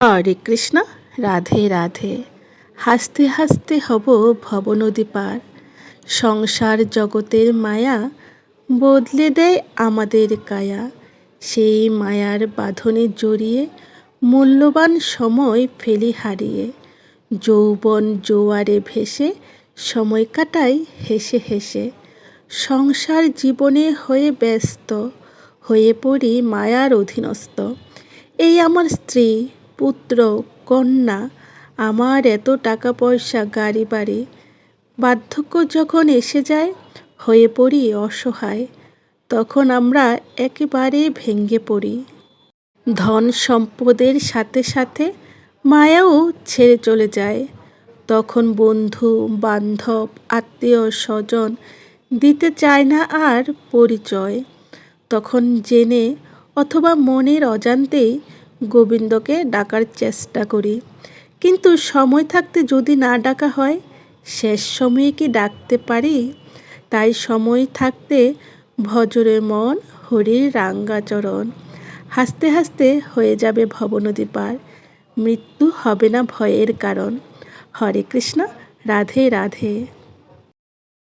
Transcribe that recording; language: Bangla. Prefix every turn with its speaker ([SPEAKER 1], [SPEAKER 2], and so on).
[SPEAKER 1] হরে কৃষ্ণ, রাধে রাধে। হাসতে হাসতে হব ভবনদী পার। সংসার জগতের মায়া বদলে দেয় আমাদের কায়া। সেই মায়ার বাঁধনে জড়িয়ে মূল্যবান সময় ফেলি হারিয়ে। যৌবন জোয়ারে ভেসে সময় কাটাই হেসে হেসে। সংসার জীবনে হয়ে ব্যস্ত, হয়ে পড়ি মায়ার অধীনস্থ। এই আমার স্ত্রী। পুত্র, কন্যা, আমার এত টাকা পয়সা গাড়ি বাড়ি। বার্ধক্য যখন এসে যায়, হয়ে পড়ি অসহায়। তখন আমরা একেবারে ভেঙ্গে পড়ি। ধন সম্পদের সাথে সাথে মায়াও ছেড়ে চলে যায়। তখন বন্ধু, বান্ধব, আত্মীয়, স্বজন দিতে চায় না আর পরিচয়। তখন জেনে অথবা মনের অজান্তেই গোবিন্দকে ডাকার চেষ্টা করি। কিন্তু সময় থাকতে যদি না ডাকা হয়, শেষ সময়ে কি ডাকতে পারি? তাই সময় থাকতে ভজরে মন, হরির রাঙ্গাচরণ হাসতে হাসতে হয়ে যাবে ভবনদী পার মৃত্যু হবে না ভয়ের কারণ। হরে কৃষ্ণ, রাধে রাধে।